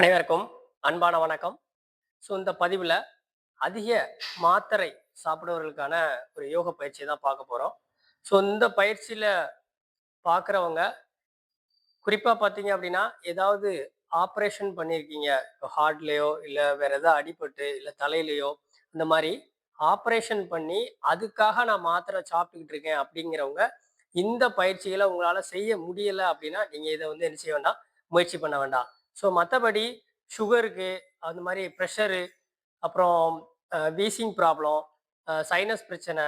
அனைவருக்கும் அன்பான வணக்கம். ஸோ இந்த பதிவில் அதிக மாத்திரை சாப்பிடுவர்களுக்கான ஒரு யோக பயிற்சியை தான் பார்க்க போகிறோம் ஸோ இந்த பயிற்சியில் பார்க்குறவங்க குறிப்பாக பார்த்தீங்க அப்படின்னா ஏதாவது ஆப்ரேஷன் பண்ணியிருக்கீங்க. இப்போ ஹார்ட்லேயோ இல்லை வேறு எதாவது அடிபட்டு இல்லை தலையிலையோ இந்த மாதிரி ஆப்ரேஷன் பண்ணி அதுக்காக நான் மாத்திரை சாப்பிட்டுக்கிட்டு இருக்கேன் அப்படிங்கிறவங்க இந்த பயிற்சிகளை உங்களால் செய்ய முடியலை அப்படின்னா நீங்கள் இதை வந்து என்ன செய்ய வேண்டாம் முயற்சி பண்ண வேண்டாம். ஸோ மற்றபடி சுகருக்கு அந்த மாதிரி ப்ரெஷரு அப்புறம் வீசிங் ப்ராப்ளம் சைனஸ் பிரச்சனை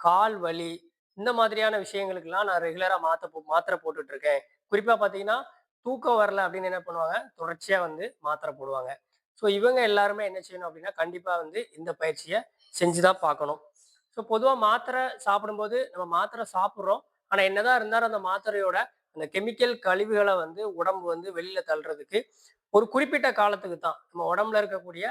கால் வலி இந்த மாதிரியான விஷயங்களுக்கெல்லாம் நான் ரெகுலராக மாற்ற போ மாத்திரை போட்டுட்ருக்கேன். குறிப்பாக பார்த்தீங்கன்னா தூக்கம் வரல அப்படின்னு என்ன பண்ணுவாங்க? தொடர்ச்சியாக வந்து மாத்திரை போடுவாங்க. ஸோ இவங்க எல்லாருமே என்ன செய்யணும் அப்படின்னா கண்டிப்பாக வந்து இந்த பயிற்சியை செஞ்சு தான் பார்க்கணும். ஸோ பொதுவாக மாத்திரை சாப்பிடும்போது நம்ம மாத்திரை சாப்பிட்றோம். ஆனால் என்னதான் இருந்தாலும் அந்த மாத்திரையோட அந்த கெமிக்கல் கழிவுகளை வந்து உடம்பு வந்து வெளியில தள்ளுறதுக்கு ஒரு குறிப்பிட்ட காலத்துக்கு தான். நம்ம உடம்புல இருக்கக்கூடிய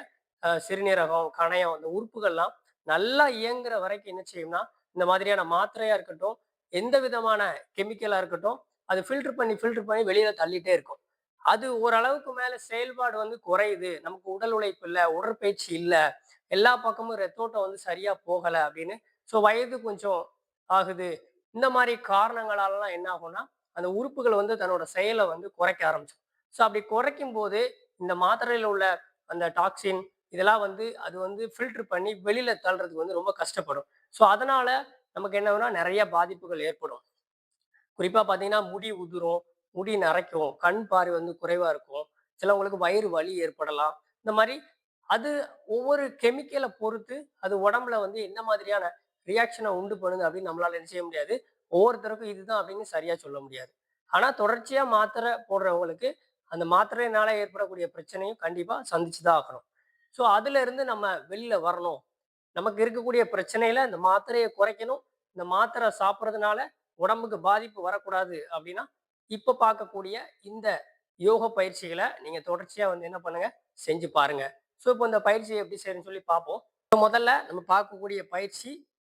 சிறுநீரகம் கணையம் அந்த உறுப்புகள்லாம் நல்லா இயங்குற வரைக்கும் என்ன செய்யும்னா இந்த மாதிரியான மாத்திரையா இருக்கட்டும் எந்த விதமான கெமிக்கலா இருக்கட்டும் அது ஃபில்டர் பண்ணி ஃபில்டர் பண்ணி வெளியில தள்ளிட்டே இருக்கும். அது ஓரளவுக்கு மேல செயல்பாடு வந்து குறையுது. நமக்கு உடல் உழைப்பு இல்லை உடற்பயிற்சி இல்லை எல்லா பக்கமும் ரத்தோட்டம் வந்து சரியா போகலை அப்படின்னு ஸோ வயது கொஞ்சம் ஆகுது. இந்த மாதிரி காரணங்களாலலாம் என்ன ஆகும்னா அந்த உறுப்புகள் வந்து தன்னோட செயலை வந்து குறைக்க ஆரம்பிச்சிடும் ஸோ அப்படி குறைக்கும் போது இந்த மாத்திரையில் உள்ள அந்த டாக்ஸின் இதெல்லாம் வந்து அது வந்து ஃபில்டர் பண்ணி வெளியில தள்ளுறதுக்கு வந்து ரொம்ப கஷ்டப்படும். ஸோ அதனால நமக்கு என்ன நிறைய பாதிப்புகள் ஏற்படும். குறிப்பாக பார்த்தீங்கன்னா முடி உதிரும் முடி நரைக்கும் கண் பார்வை வந்து குறைவாக இருக்கும். சிலவங்களுக்கு வயிறு வலி ஏற்படலாம். இந்த மாதிரி அது ஒவ்வொரு கெமிக்கலை பொறுத்து அது உடம்புல வந்து என்ன மாதிரியான ரியாக்ஷனை உண்டு பண்ணுது அப்படின்னு நம்மளால என்ன செய்ய முடியாது. ஒவ்வொருத்தருக்கும் இதுதான் அப்படின்னு சரியா சொல்ல முடியாது. ஆனா தொடர்ச்சியா மாத்திரை போடுறவங்களுக்கு அந்த மாத்திரையினால ஏற்படக்கூடிய பிரச்சனையும் கண்டிப்பா சந்திச்சுதான் ஆகணும். ஸோ அதுல இருந்து நம்ம வெளியில வரணும். நமக்கு இருக்கக்கூடிய பிரச்சனையில இந்த மாத்திரையை குறைக்கணும். இந்த மாத்திரை சாப்பிட்றதுனால உடம்புக்கு பாதிப்பு வரக்கூடாது அப்படின்னா இப்ப பார்க்கக்கூடிய இந்த யோக பயிற்சிகளை நீங்க தொடர்ச்சியா வந்து என்ன பண்ணுங்க? செஞ்சு பாருங்க. ஸோ இப்போ இந்த பயிற்சியை எப்படி செய்யணும்னு சொல்லி பார்ப்போம். முதல்ல நம்ம பார்க்கக்கூடிய பயிற்சி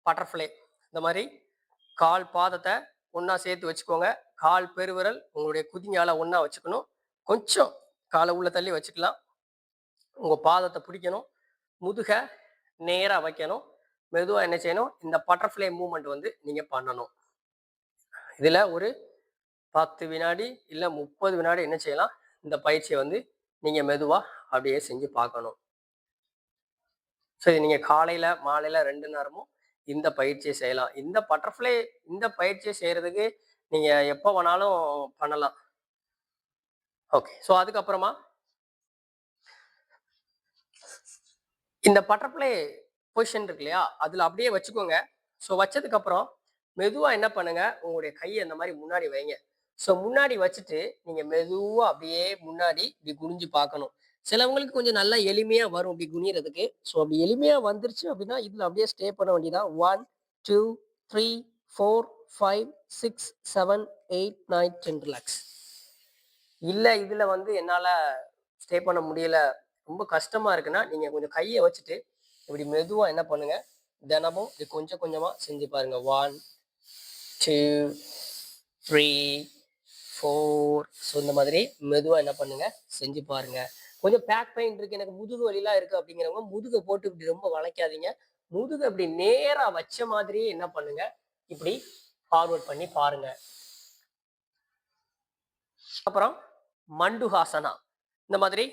பட்டர்ஃப்ளை. இந்த மாதிரி கால் பாதத்தை ஒன்றா சேர்த்து வச்சுக்கோங்க. கால் பெருவிரல் உங்களுடைய குதிங்கால ஒன்றா வச்சுக்கணும். கொஞ்சம் காலை உள்ள தள்ளி வச்சுக்கலாம். உங்கள் பாதத்தை பிடிக்கணும். முதுக நேராக வைக்கணும். மெதுவாக என்ன செய்யணும்? இந்த பட்டர்ஃப்ளை மூமெண்ட் வந்து நீங்கள் பண்ணணும். இதில் ஒரு பத்து வினாடி இல்லை முப்பது வினாடி என்ன செய்யலாம்? இந்த பயிற்சியை வந்து நீங்கள் மெதுவாக அப்படியே செஞ்சு பார்க்கணும். சரி நீங்கள் காலையில் மாலையில் ரெண்டு நேரமும் இந்த பயிற்சியை செய்யலாம். இந்த பட்டர்ஃப்ளை இந்த பயிற்சியை செய்யறதுக்கு நீங்க எப்போ வேணாலும் பண்ணலாம். ஓகே ஸோ அதுக்கப்புறமா இந்த பட்டர்ஃப்ளை பொசிஷன் இருக்கு இல்லையா? அதுல அப்படியே வச்சுக்கோங்க. ஸோ வச்சதுக்கு அப்புறம் மெதுவா என்ன பண்ணுங்க? உங்களுடைய கையை இந்த மாதிரி முன்னாடி வைங்க. ஸோ முன்னாடி வச்சுட்டு நீங்க மெதுவா அப்படியே முன்னாடி இப்படி குனிஞ்சு பார்க்கணும். சிலவங்களுக்கு கொஞ்சம் நல்லா எளிமையாக வரும் இப்படி குனியறதுக்கு. ஸோ அப்படி எளிமையாக வந்துருச்சு அப்படின்னா இதில் அப்படியே ஸ்டே பண்ண வேண்டியதான் one two three four five six seven eight nine ten relax இல்லை இதில் வந்து என்னால் ஸ்டே பண்ண முடியல. ரொம்ப கஷ்டமாக இருக்குன்னா நீங்கள் கொஞ்சம் கையை வச்சுட்டு இப்படி மெதுவாக என்ன பண்ணுங்கள் தினமும் இது கொஞ்சம் கொஞ்சமாக செஞ்சு பாருங்கள் one two three four so இந்த மாதிரி மெதுவாக என்ன பண்ணுங்கள் செஞ்சு பாருங்கள் கொஞ்சம் பேக் பெயின் இருக்கு. எனக்கு முதுகு வலிலாம் இருக்கு அப்படிங்கிறவங்க முதுகை போட்டு இப்படி ரொம்ப வளைக்காதீங்க. முதுகு அப்படி நேரா வச்ச மாதிரியே என்ன பண்ணுங்க? இப்படி ஃபார்வர்ட் பண்ணி பாருங்க. அப்புறம் மண்டுஹாசனா இந்த மாதிரி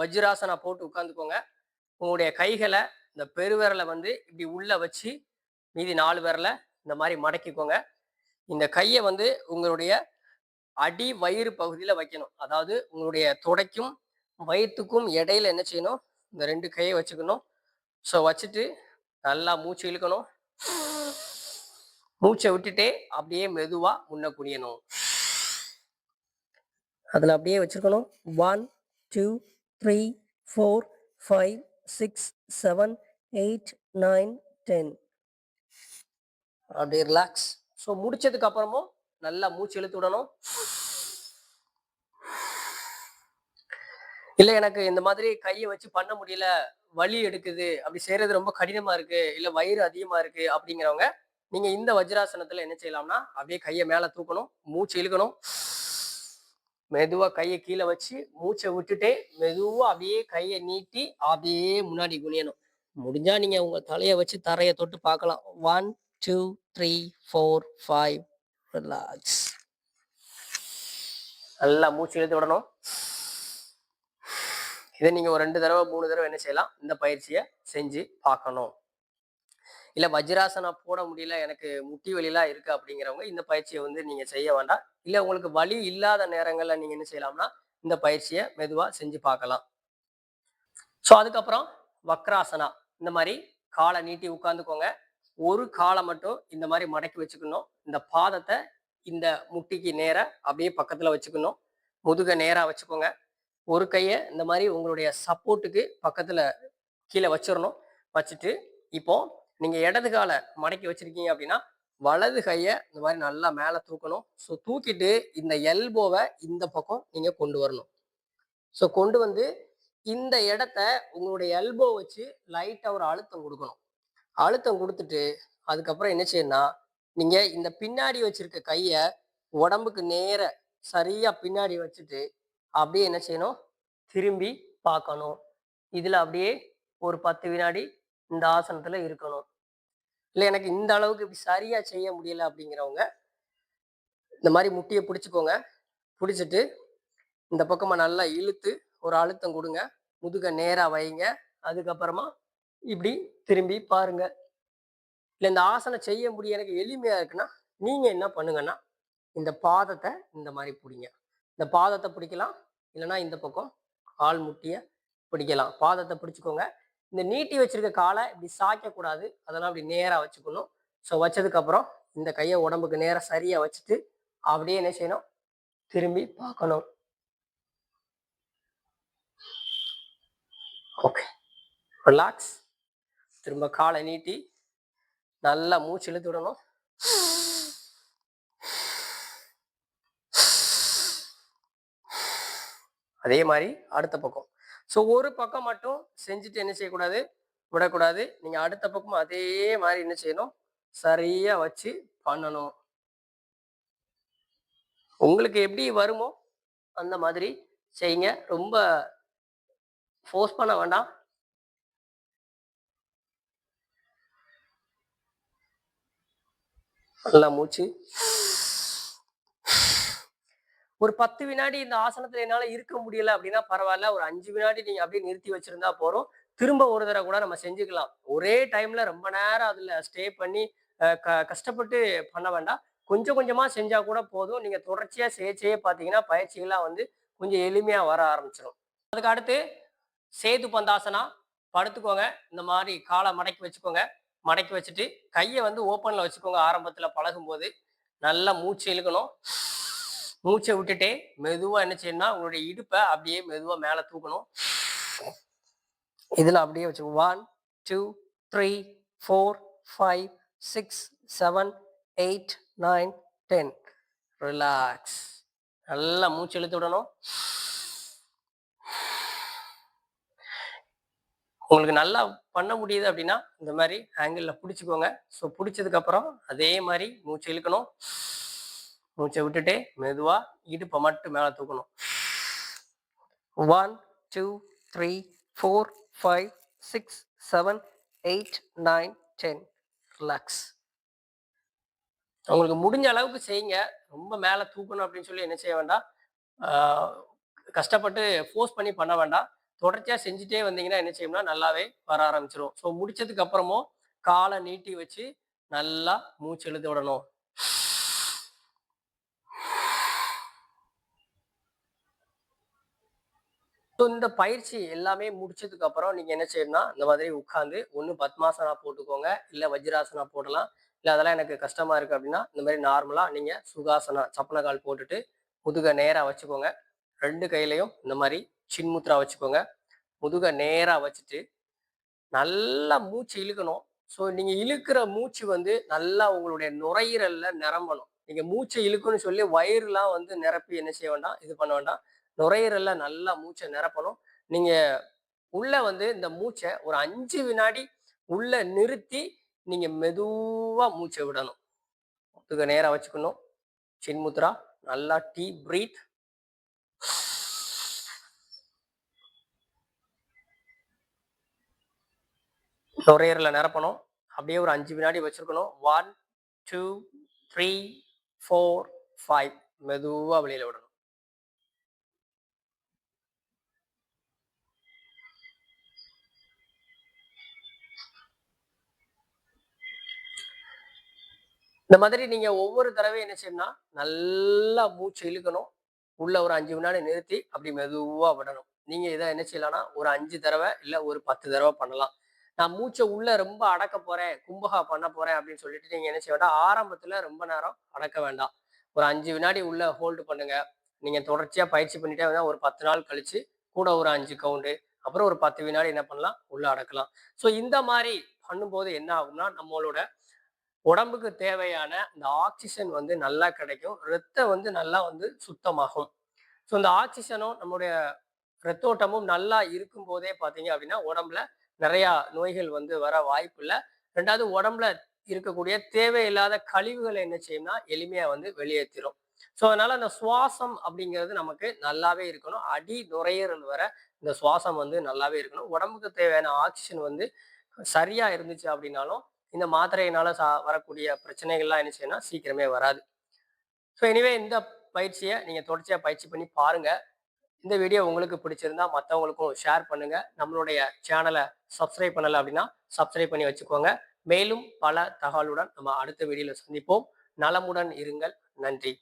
வஜ்ராசனா போட்டு உட்காந்துக்கோங்க உங்களுடைய கைகளை இந்த பெருவிரலை வந்து இப்படி உள்ள வச்சு மீதி நாலு விரலை இந்த மாதிரி மடக்கிக்கோங்க. இந்த கையை வந்து உங்களுடைய அடி வயிறு பகுதியில் வைக்கணும். அதாவது உங்களுடைய தொடைக்கும் வயிற்றுக்கும் இடையில என்ன செய்யணும்? இந்த ரெண்டு கையை வச்சுக்கணும். ஸோ வச்சுட்டு நல்லா மூச்சு இழுக்கணும். மூச்சை விட்டுட்டே அப்படியே மெதுவா முன்ன குனியணும். அதில் அப்படியே வச்சுருக்கணும். One two three four five six seven eight nine ten அப்படியே ரிலாக்ஸ் ஸோ முடிச்சதுக்கு அப்புறமும் நல்லா மூச்சு இழுத்து விடணும். இல்லை எனக்கு இந்த மாதிரி கையை வச்சு பண்ண முடியல வலி எடுக்குது அப்படி செய்யறது ரொம்ப கடினமா இருக்கு இல்லை வயிறு அதிகமா இருக்கு அப்படிங்கிறவங்க நீங்க இந்த வஜ்ராசனத்துல என்ன செய்யலாம்னா அப்படியே கையை மேல தூக்கணும் மூச்சு இழுக்கணும். மெதுவா கையை கீழே வச்சு மூச்சை விட்டுட்டே மெதுவா அப்படியே கையை நீட்டி அப்படியே முன்னாடி குனியணும். முடிஞ்சா நீங்க உங்க தலையை வச்சு தரையை தொட்டு பார்க்கலாம். One two three four five relax நல்லா மூச்சு இழுத்து விடணும். இதை நீங்கள் ஒரு ரெண்டு தடவை மூணு தடவை என்ன செய்யலாம்? இந்த பயிற்சியை செஞ்சு பார்க்கணும். இல்லை வஜ்ராசனம் போட முடியல எனக்கு முட்டி வலிலாம் இருக்குது அப்படிங்கிறவங்க இந்த பயிற்சியை வந்து நீங்கள் செய்ய வேண்டாம். இல்லை உங்களுக்கு வலி இல்லாத நேரங்களில் நீங்கள் என்ன செய்யலாம்னா இந்த பயிற்சியை மெதுவாக செஞ்சு பார்க்கலாம். ஸோ அதுக்கப்புறம் வக்ராசனா. இந்த மாதிரி காலை நீட்டி உட்காந்துக்கோங்க ஒரு காலை மட்டும் இந்த மாதிரி மடக்கி வச்சுக்கணும். இந்த பாதத்தை இந்த முட்டிக்கு நேராக அப்படியே பக்கத்தில் வச்சுக்கணும். முதுக நேராக வச்சுக்கோங்க. ஒரு கையை இந்த மாதிரி உங்களுடைய சப்போர்ட்டுக்கு பக்கத்தில் கீழே வச்சிடணும் வச்சுட்டு இப்போ நீங்கள் இடது காலை மடக்கி வச்சிருக்கீங்க அப்படின்னா வலது கையை இந்த மாதிரி நல்லா மேலே தூக்கணும். ஸோ தூக்கிட்டு இந்த எல்போவை இந்த பக்கம் நீங்கள் கொண்டு வரணும். ஸோ கொண்டு வந்து இந்த இடத்த உங்களுடைய எல்போ வச்சு லைட்டாக ஒரு அழுத்தம் கொடுக்கணும். அழுத்தம் கொடுத்துட்டு அதுக்கப்புறம் என்ன செய்யணும்னா நீங்கள் இந்த பின்னாடி வச்சிருக்க கையை உடம்புக்கு நேர சரியாக பின்னாடி வச்சுட்டு அப்படியே என்ன செய்யணும்? திரும்பி பார்க்கணும். இதில் அப்படியே ஒரு பத்து வினாடி இந்த ஆசனத்தில் இருக்கணும். இல்லை எனக்கு இந்த அளவுக்கு இப்படி சரியாக செய்ய முடியல அப்படிங்கிறவங்க இந்த மாதிரி முட்டியை பிடிச்சிக்கோங்க. பிடிச்சிட்டு இந்த பக்கமாக நல்லா இழுத்து ஒரு அழுத்தம் கொடுங்க. முதுக நேராக வைங்க. அதுக்கப்புறமா இப்படி திரும்பி பாருங்க. இல்லை இந்த ஆசனம் செய்ய முடிய எனக்கு எளிமையாக இருக்குன்னா நீங்கள் என்ன பண்ணுங்கன்னா இந்த பாதத்தை இந்த மாதிரி பிடிங்க. இந்த பாதத்தை பிடிக்கலாம் இல்லைன்னா இந்த பக்கம் கால் முட்டிய பிடிக்கலாம். பாதத்தை பிடிச்சிக்கோங்க. இந்த நீட்டி வச்சிருக்க காலை இப்படி சாய்க்கக்கூடாது. அதெல்லாம் அப்படி நேராக வச்சுக்கணும். ஸோ வச்சதுக்கப்புறம் இந்த கையை உடம்புக்கு நேராக சரியாக வச்சுட்டு அப்படியே என்ன செய்யணும்? திரும்பி பார்க்கணும். ஓகே ரிலாக்ஸ் திரும்ப காலை நீட்டி நல்லா மூச்சு இழுத்து விடணும். அதே மாதிரி அடுத்த பக்கம். ஸோ ஒரு பக்கம் மட்டும் செஞ்சுட்டு என்ன செய்யக்கூடாது? விடக்கூடாது. நீங்க அடுத்த பக்கம் அதே மாதிரி என்ன செய்யணும்? சரியா வச்சு பண்ணணும். உங்களுக்கு எப்படி வருமோ அந்த மாதிரி செய்யுங்க ரொம்ப ஃபோர்ஸ் பண்ண வேண்டாம். நல்லா மூச்சு. ஒரு பத்து வினாடி இந்த ஆசனத்துல என்னால இருக்க முடியல அப்படின்னா பரவாயில்ல ஒரு அஞ்சு வினாடி நீங்க அப்படியே நிறுத்தி வச்சிருந்தா போறோம் திரும்ப ஒரு தடவை கூட நம்ம செஞ்சுக்கலாம். ஒரே டைம்ல ரொம்ப நேரம் அதுல ஸ்டே பண்ணி க- கஷ்டப்பட்டு பண்ண வேண்டாம். கொஞ்சம் கொஞ்சமா செஞ்சா கூட போதும். நீங்க தொடர்ச்சியா செய்ய செய்ய பாத்தீங்கன்னா பயிற்சிகள்லாம் வந்து கொஞ்சம் எளிமையா வர ஆரம்பிச்சிடும். அதுக்கு அடுத்து சேது பந்தாசனா படுத்துக்கோங்க. இந்த மாதிரி காலை மடக்கி வச்சுக்கோங்க. மடக்கி வச்சுட்டு கையை வந்து ஓப்பன்ல வச்சுக்கோங்க. ஆரம்பத்துல பழகும்போது. நல்லா மூச்சு இழுக்கணும். மூச்சை விட்டுட்டே மெதுவாக என்ன செய்யணும்னா உங்களுடைய இடுப்பை அப்படியே மெதுவாக மேலே தூக்கணும். இதில் அப்படியே வச்சு one two three four five six seven eight nine ten relax நல்லா மூச்சு இழுத்து விடணும். உங்களுக்கு நல்லா பண்ண முடியுது அப்படின்னா இந்த மாதிரி ஆங்கிளில் பிடிச்சிக்கோங்க. ஸோ பிடிச்சதுக்கப்புறம் அதே மாதிரி மூச்சு இழுக்கணும். மூச்சை விட்டுட்டே மெதுவா இடுப்பை மட்டும் மேலே தூக்கணும். One two three four five six seven eight nine ten relax உங்களுக்கு முடிஞ்ச அளவுக்கு செய்யுங்க. ரொம்ப மேலே தூக்கணும் அப்படின்னு சொல்லி என்ன செய்ய வேண்டாம். கஷ்டப்பட்டு ஃபோர்ஸ் பண்ணி பண்ண வேண்டாம். தொடர்ச்சியாக செஞ்சுட்டே வந்தீங்கன்னா என்ன செய்யணும்னா நல்லாவே வர ஆரம்பிச்சிடும் ஸோ முடிச்சதுக்கு அப்புறமும் காலை நீட்டி வச்சு நல்லா மூச்சு எழுதி விடணும். ஸோ இந்த பயிற்சி எல்லாமே முடிச்சதுக்கு அப்புறம் நீங்க என்ன செய்யணும்னா இந்த மாதிரி உட்காந்து ஒன்று பத்மாசனா போட்டுக்கோங்க இல்லை வஜ்ராசனா போடலாம் இல்லை அதெல்லாம் எனக்கு கஷ்டமா இருக்கு அப்படின்னா இந்த மாதிரி நார்மலா நீங்க சுகாசனா சப்பன கால் போட்டுட்டு முதுக நேரா வச்சுக்கோங்க. ரெண்டு கையிலையும் இந்த மாதிரி சின்முத்ரா வச்சுக்கோங்க. முதுக நேரா வச்சுட்டு நல்லா மூச்சு இழுக்கணும். ஸோ நீங்க இழுக்கிற மூச்சு வந்து நல்லா உங்களுடைய நுரையீரல்ல நிரம்பணும். நீங்க மூச்சை இழுக்குன்னு சொல்லி வயிறுலாம் வந்து நிரப்பி என்ன செய்ய வேண்டாம் இது பண்ண வேண்டாம். நுரையீரல்ல நல்லா மூச்சை நிரப்பணும். நீங்க உள்ள வந்து இந்த மூச்சை ஒரு அஞ்சு வினாடி உள்ள நிறுத்தி நீங்க மெதுவா மூச்சை விடணும். முத்துக்க நேரம் வச்சுக்கணும். சின்முத்ரா நல்லா டீ பிரீத் நுரையீரல நிரப்பணும். அப்படியே ஒரு அஞ்சு வினாடி வச்சிருக்கணும். One two three four five மெதுவாக வெளியில் விடணும். இந்த மாதிரி நீங்க ஒவ்வொரு தடவையும் என்ன செய்யணும்னா நல்லா மூச்சு இழுக்கணும். உள்ள ஒரு அஞ்சு வினாடி நிறுத்தி அப்படி மெதுவா விடணும். நீங்க இதை என்ன செய்யலாம்னா ஒரு அஞ்சு தடவை இல்ல ஒரு பத்து தடவை பண்ணலாம். நான் மூச்சை உள்ள ரொம்ப அடக்க போறேன் கும்பகா பண்ண போறேன் அப்படின்னு சொல்லிட்டு நீங்க என்ன செய்ய வேண்டாம் ஆரம்பத்துல ரொம்ப நேரம் அடக்க வேண்டாம். ஒரு அஞ்சு வினாடி உள்ள ஹோல்டு பண்ணுங்க. நீங்க தொடர்ச்சியா பயிற்சி பண்ணிட்டே வந்தா ஒரு பத்து நாள் கழிச்சு கூட ஒரு அஞ்சு கவுண்டு அப்புறம் ஒரு பத்து வினாடி என்ன பண்ணலாம் உள்ள அடக்கலாம். ஸோ இந்த மாதிரி பண்ணும்போது என்ன ஆகும்னா நம்மளோட உடம்புக்கு தேவையான இந்த ஆக்சிஜன் வந்து நல்லா கிடைக்கும். ரத்தம் வந்து நல்லா வந்து சுத்தமாகும். ஸோ இந்த ஆக்சிஜனும் நம்மளுடைய ரத்தோட்டமும் நல்லா இருக்கும் போதே பார்த்தீங்க அப்படின்னா உடம்புல நிறையா நோய்கள் வந்து வர வாய்ப்பு இல்லை ரெண்டாவது உடம்புல இருக்கக்கூடிய தேவையில்லாத கழிவுகளை என்ன செய்யும்னா எளிமையாக வந்து வெளியேற்றிடும் ஸோ அதனால அந்த சுவாசம் அப்படிங்கிறது நமக்கு நல்லாவே இருக்கணும். அடி நுரையீரல் வர இந்த சுவாசம் வந்து நல்லாவே இருக்கணும். உடம்புக்கு தேவையான ஆக்சிஜன் வந்து சரியா இருந்துச்சு அப்படின்னாலும் இந்த மாத்திரையினால சா வரக்கூடிய பிரச்சனைகள்லாம் என்ன செய்யணும் சீக்கிரமே வராது. ஸோ எனிவே இந்த பயிற்சியை நீங்கள் தொடர்ச்சியாக பயிற்சி பண்ணி பாருங்கள் இந்த வீடியோ உங்களுக்கு பிடிச்சிருந்தா மற்றவங்களுக்கும் ஷேர் பண்ணுங்கள் நம்மளுடைய சேனலை சப்ஸ்கிரைப் பண்ணலை அப்படின்னா சப்ஸ்கிரைப் பண்ணி வச்சுக்கோங்க. மேலும் பல தகவலுடன் நம்ம அடுத்த வீடியோவில் சந்திப்போம். நலமுடன் இருங்கள். நன்றி.